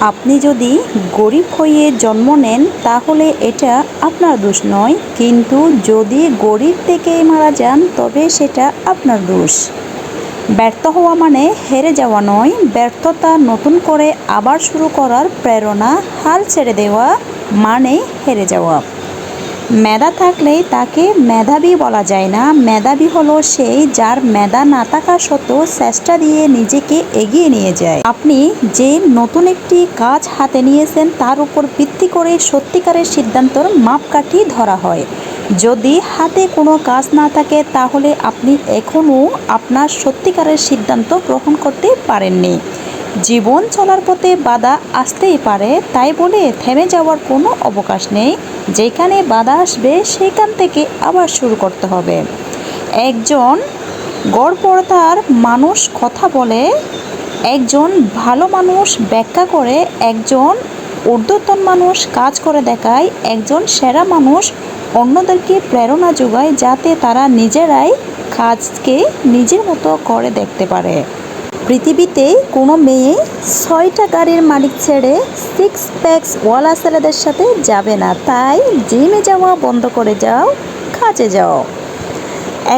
আপনি যদি গরিব হয়ে জন্ম নেন, তাহলে এটা আপনার দোষ নয়। কিন্তু যদি গরিব থেকে মারা যান, তবে সেটা আপনার দোষ। ব্যর্থ হওয়া মানে হেরে যাওয়া নয়। ব্যর্থতা নতুন করে আবার শুরু করার প্রেরণা, হাল ছেড়ে দেওয়া মানে হেরে যাওয়া। মেধা থাকলেই তাকে মেধাবী বলা যায় না। মেধাবী হলো সেই যার মেধা না থাকা সত্ত্বেও চেষ্টা দিয়ে নিজেকে এগিয়ে নিয়ে যায়। আপনি যে নতুন একটি কাজ হাতে নিয়েছেন, তার উপর ভিত্তি করে সত্যিকারের সিদ্ধান্তর মাপকাঠি ধরা হয়। যদি হাতে কোনো কাজ না থাকে, তাহলে আপনি এখনও আপনার সত্যিকারের সিদ্ধান্ত গ্রহণ করতে পারেননি। জীবন চলার পথে বাধা আসতেই পারে, তাই বলে থেমে যাওয়ার কোনো অবকাশ নেই। যেখানে বাধা আসবে, সেখান থেকে আবার শুরু করতে হবে। একজন গড়পড়তার মানুষ কথা বলে, একজন ভালো মানুষ ব্যাখ্যা করে, একজন ঊর্ধ্বতন মানুষ কাজ করে দেখায়, একজন সেরা মানুষ অন্যদেরকে প্রেরণা যোগায় যাতে তারা নিজেরাই কাজকে নিজের মতো করে দেখতে পারে। পৃথিবীতে কোনো মেয়ে ছয়টা গাড়ির মালিক ছেড়ে সিক্স প্যাক্স ওয়ালা ছেলেদের সাথে যাবে না। তাই জিমে যাওয়া, বন্ধ করে যাও, কাজে যাও।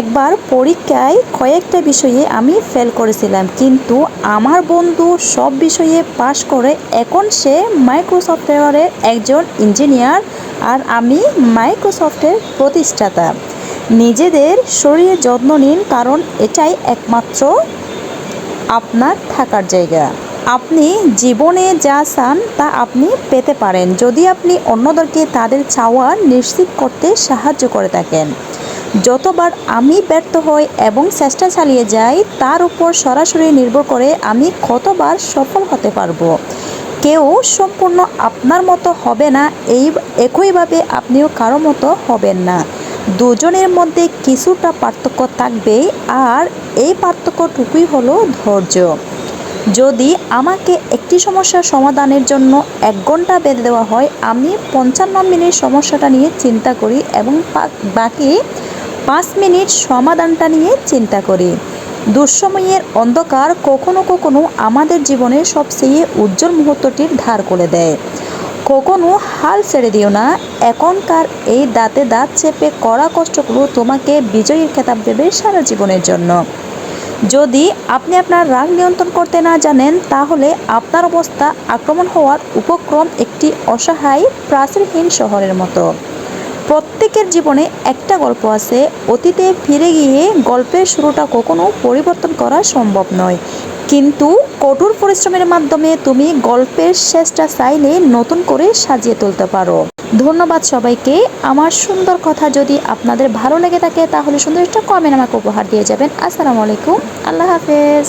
একবার পরীক্ষায় কয়েকটা বিষয়ে আমি ফেল করেছিলাম, কিন্তু আমার বন্ধু সব বিষয়ে পাশ করে এখন সে মাইক্রোসফটওয়্যারের একজন ইঞ্জিনিয়ার আর আমি মাইক্রোসফটের প্রতিষ্ঠাতা। নিজেদের শরীরের যত্ন নিন, কারণ এটাই একমাত্র আপনার থাকার জায়গা। আপনি জীবনে যা চান তা আপনি পেতে পারেন। যদি আপনি অন্যদেরকে তাদের চাওয়া নিশ্চিত করতে সাহায্য করে থাকেন। যতবার আমি ব্যর্থ হই এবং চেষ্টা চালিয়ে যাই, তার উপর সরাসরি নির্ভর করে আমি কতবার সফল হতে পারব। কেউ সম্পূর্ণ আপনার মতো হবে না, এই একইভাবে আপনিও কারও মতো হবেন না। দুজনের মধ্যে কিছুটা পার্থক্য থাকবে আর এই পার্থক্যটুকুই হলো ধৈর্য। যদি আমাকে একটি সমস্যার সমাধানের জন্য এক ঘণ্টা বেঁধে দেওয়া হয়, আমি পঞ্চান্ন মিনিট সমস্যাটা নিয়ে চিন্তা করি এবং বাকি পাঁচ মিনিট সমাধানটা নিয়ে চিন্তা করি। দুঃসময়ের অন্ধকার কখনো কখনো আমাদের জীবনের সবচেয়ে উজ্জ্বল মুহূর্তটির ধার করে দেয়। কখনো হাল ছেড়ে দিও না। এখনকার এই দাঁতে দাঁত চেপে করা কষ্টগুলো তোমাকে বিজয়ীর খেতাব দেবে সারা জীবনের জন্য। যদি আপনি আপনার রাগ নিয়ন্ত্রণ করতে না জানেন, তাহলে আপনার অবস্থা আক্রমণ হওয়ার উপক্রম একটি অসহায় প্রাচীরহীন শহরের মতো। প্রত্যেকের জীবনে একটা গল্প আছে, অতীতে ফিরে গিয়ে গল্পের শুরুটা কখনো পরিবর্তন করা সম্ভব নয়। কিন্তু কঠোর পরিশ্রমের মাধ্যমে তুমি গল্পের শেষটা চাইলে নতুন করে সাজিয়ে তুলতে পারো। ধন্যবাদ সবাইকে। আমার সুন্দর কথা যদি আপনাদের ভালো লেগে থাকে, তাহলে সুন্দর একটা কমেন্ট আমাকে উপহার দিয়ে যাবেন। আসসালামু আলাইকুম। আল্লাহ হাফেজ।